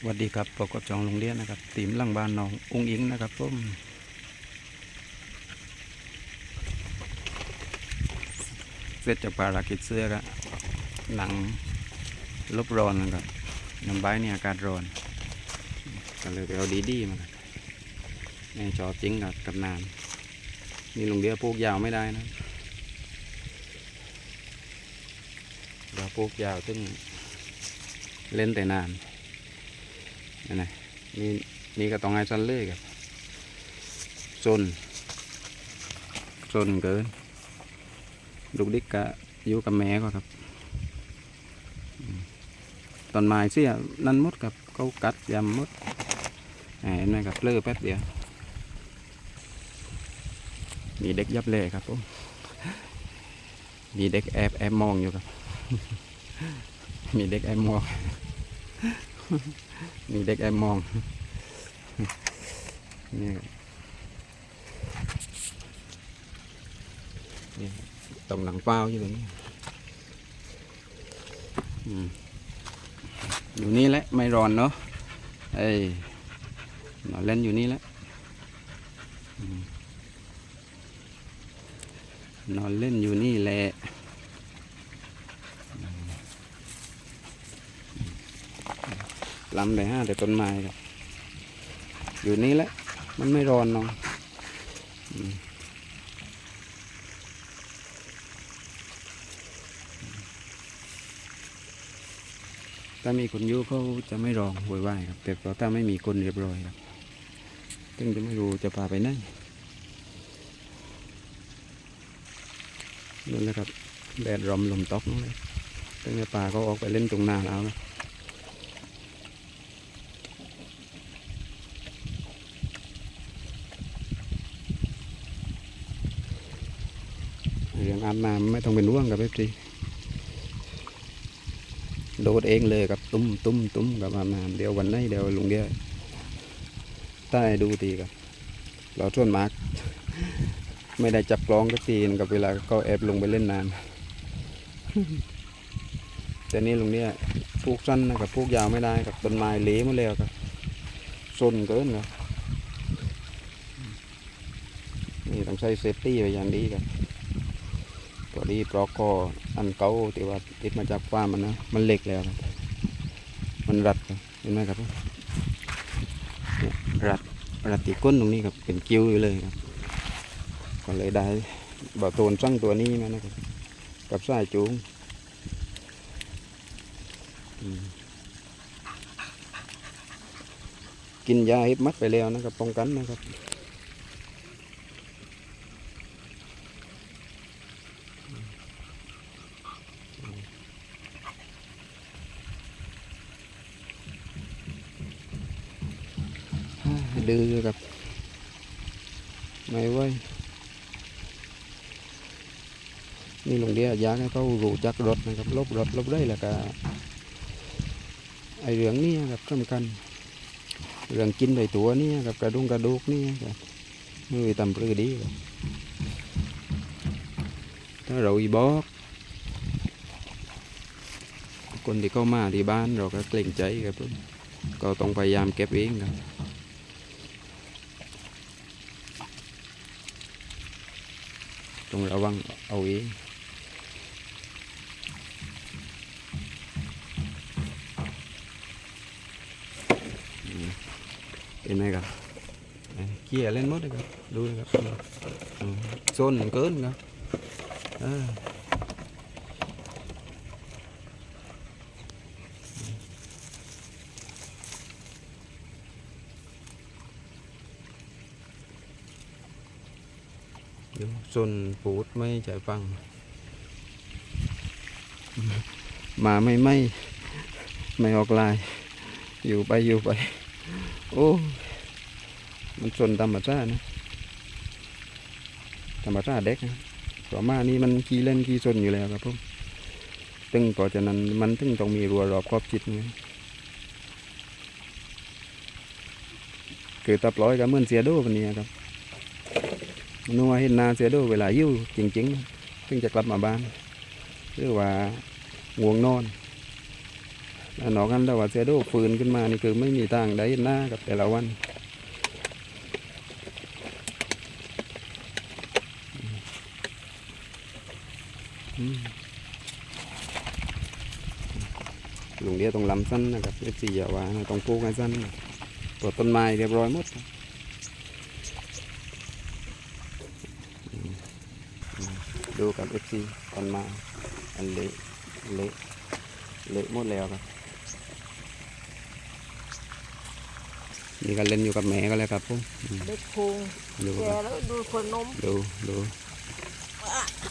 สวัสดีครับประกอบจองโรงเรียนนะครับตีมหลังบ้านน้องอุ้งอิงนะครับผมเสร็จจากภารกิจเสื้อก็หนังลบร้อนนะครับน้ำใบเนี่ยอากาศร้อนก็เลยไปเอาดีดีๆมาในจอจริงกับกับนานนี่ลงเดียวปลูกยาวไม่ได้นะเราปลูกยาวซึ่งเล่นแต่นาน นี่นะนี่นี่ก็ต้องให้สั้นเลยครับซนซนเกินลูกดิกกะอยู่กับแม่ก็ครับ ตอนไม้เสียนั่นมดกับเขากัดยำมดอ่าเห็นไหมครับเลือแป๊บเดียวมีเด็กยับเล่ครับผมมีเด็กแอบแอบมองอยู่ครับ มีเด็กแอบมอง มีเด็กแอบมองนี่นี่ตรงหลังเป้าอยู่ตรงนี้อยู่นี่แหละไม่ร้อนเนาะเอ้ยนอนเล่นอยู่นี่แหละนอนเล่นอยู่นี่แหละ ลำแต่ห้าแต่ต้นไม้ครับ อยู่นี่แหละ มันไม่ร้อนเนาะอืมถ้ามีคนยู่เขาจะไม่ร้องโวยวายครับ แต่พอถ้าไม่มีคนเรียบร้อยครับซึ่งจะไม่รู้จะพาไปไหนนั่นแหละครับแดดรอมลมตกนั่นเลยตั้งแต่ป่าเขาออกไปเล่นตรงนาแล้วนะ อาบน้ำไม่ต้องเป็นห่วงกับเอฟซีโดดเองเลยกับตุ้มตุ้มตุ้มกับอาบน้ำเดี๋ยววันไหนเดี๋ยวลุงเดียวใต้ดูทีกับ เราชวนมาร์กไม่ได้จับกล้องสักทีกับเวลาก็แอบลงไปเล่นน้ำแต่นี่ลุงเนี่ยปลูกสั้นนะกับปลูกยาวไม่ได้กับต้นไม้เละหมดแล้วครับซนเกินครับนี่ต้องใช้เซฟตี้ไปอย่างดีครับ ตัวนี้ปลอกคออันเก่าที่ว่าติดมาจากฟามันนะมันเหล็กแล้วครับมันรัดเห็นไหมครับเนี่ยรัดรัดที่ก้นตรงนี้ครับเป็นกิ้วอยู่เลยครับก็เลยได้บ่อโตนสั่งตัวนี้มานะครับกับสายจูงอืมกินยาเห็บมัดไปแล้วนะครับป้องกันนะครับ ดื้อกับ ไม่ไหวนี่ลงเดียยากให้เขารูจักรถนะครับลบรถลบได้แล้วก็ไอเรื่องนี้ครับสำคัญเรื่องกินไปตัวนี่กับกระดุงกระดูกนี่ครับมือตำปรือดีครับถ้าเราอีบอก คนที่เข้ามาที่บ้านเราก็เกรงใจครับผมก็ต้องพยายามเก็บเองครับ ต้องระวังเอาเองอืมเห็นไหมครับอะเกี่ยเล่นหมดเลยครับ ดูนะครับอืมโซนเกินครับเออดูโซนปูดไม่ใช่ฟัง มาไม่ไม่ไม่ออกลาย อยู่ไปอยู่ไป โอ้ มันสนธรรมชาตินะธรรมชาติเด็กนะต่อมานี่มันขี้เล่นขี้สนอยู่แล้วครับผมตึงเพราะฉะนั้นมันถึงต้องมีรัวรอบครอบจิตไงคือตาปล่อยก็เหมือนเสียโดวันนี้ครับ นัวเห็นนาเสียโดเวลาอยู่จริงๆถึงจะกลับมาบ้านหรือว่าง่วงนอนแล้วนอกกันแต่ว่าเซโดฟืนขึ้นมานี่คือไม่มีทางได้หน้ากับแต่ละวันอืมลุงเดียวตรงลำสั้นนะครับเอฟซีอย่าว่าต้องปลูกให้สั้นตัวต้นไม้เรียบร้อยหมดครับอืมอืม ดูกับเอฟซีต้นไม้อันเละเละเละหมดแล้วครับนี่ก็เล่นอยู่กับแม่ก็แล้วครับผมอืมเด็กพุงดูแกครับแล้วดูคนนมดูดู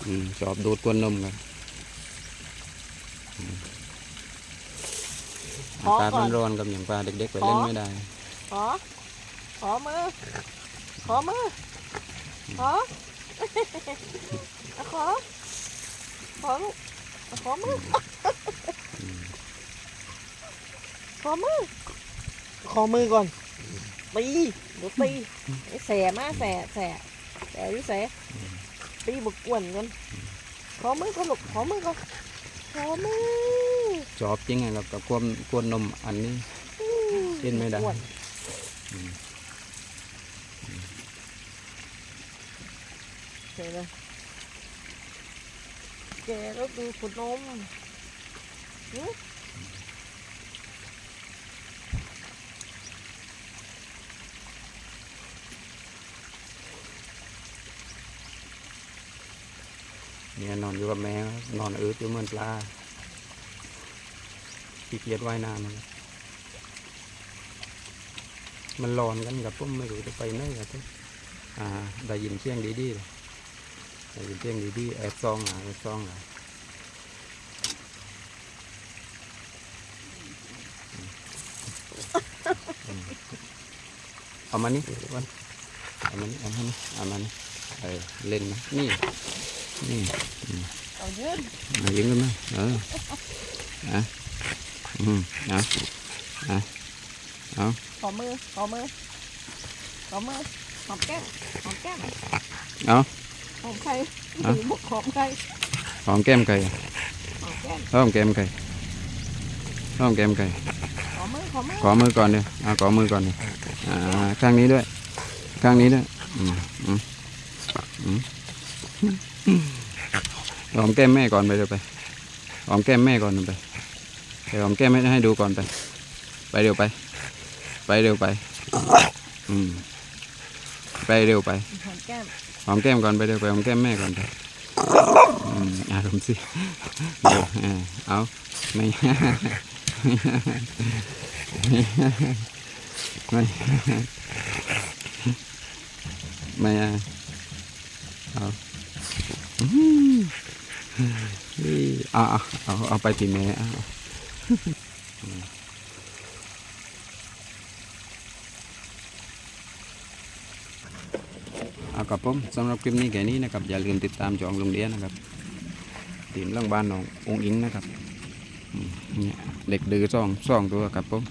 อืมชอบดูดกวนนมครับอืมอากาศมันร้อนกับอย่างปลาเด็กๆไปเล่นไม่ได้ขอขอมือขอมือขอเอา ขอ ขอลูกเอาขอมือ ขอมือ ขอมือก่อนตีเดี๋ยวตีไอ้แสมาแสแสแสวิแสตีบุกกวนกันขอมือก่อนลูกขอมือก่อนขอมือชอบจริงไงครับกับกวนกวนนมอันนี้กินไม่ได้อ้วนอืมเจอเลย แกแล้วดูขนนมเนี่ยนอนอยู่กับแม่นอนอืดอยู่เหมือนปลาขี้เกียจว่ายน้ำนะมันร้อนกันกับผมไม่รู้จะไปไหนครับผมอ่า ได้ยินเสียงดีๆเลย ได้ยินเสียงดีๆแอบซองอะแอบซองอะอืมเอามานี่เดี๋ยวก่อนเอามานี่เอามานี่เอามานี่เออเล่นนะนี่นี่เอายืนมายิงกันไหมเอออะอืมเอาอะเอาขอมือขอมือขอมือหอมแก้มหอมแก้มเอา หอมใครอะหรือบุกหอมใครหอมแก้มไก่หอมแก้มหอมแก้มไก่หอมแก้มไก่ขอมือขอมือขอมือก่อนเดียวเอาขอมือก่อนเดียวอ่าข้างนี้ด้วย ข้างนี้ด้วยอืมอืมอืมหอมแก้มแม่ก่อนไปเดี๋ยวไปหอมแก้มแม่ก่อนไปไปหอมแก้มให้ให้ดูก่อนไป ไปเร็วไป ไปเร็วไป อืม ไปเร็วไปหอมแก้มหอมแก้มก่อนไปเร็วไปหอมแก้มแม่ก่อนไปอืมอารมณ์สิเดี๋ยวอ่าเอาไม่ไม่ไม่อะเอาอืมเอาเอาเอาเอาไปตีแม่เอา เอากับผมสำหรับคลิปนี้แค่นี้นะครับ อย่าลืมติดตามจองลุงเดียนะครับทีมเรื่องบ้านน้ององอิงนะครับเนี่ยเด็กดื้อซ่องซ่องตัวครับผม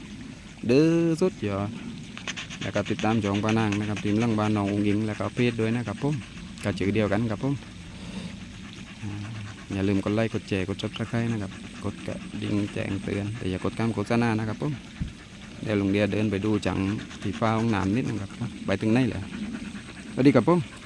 ดื้อสุดยอดแล้วก็ติดตามจองปานางนะครับทีมเรื่องบ้านน้ององอิง แล้วก็เพจด้วยนะครับผมก็ชื่อเดียวกันครับผมอย่าลืมกดไลค์กดแชร์กดซับสไครต์นะครับ กดกระดิ่งแจ้งเตือน แต่อย่ากดการโฆษณานะครับผมเดี๋ยวลุงเดียเดินไปดูจังที่ฟ้าห้องน้ำนิดนึงครับ ไปถึงไหนแล้ว สวัสดีครับผม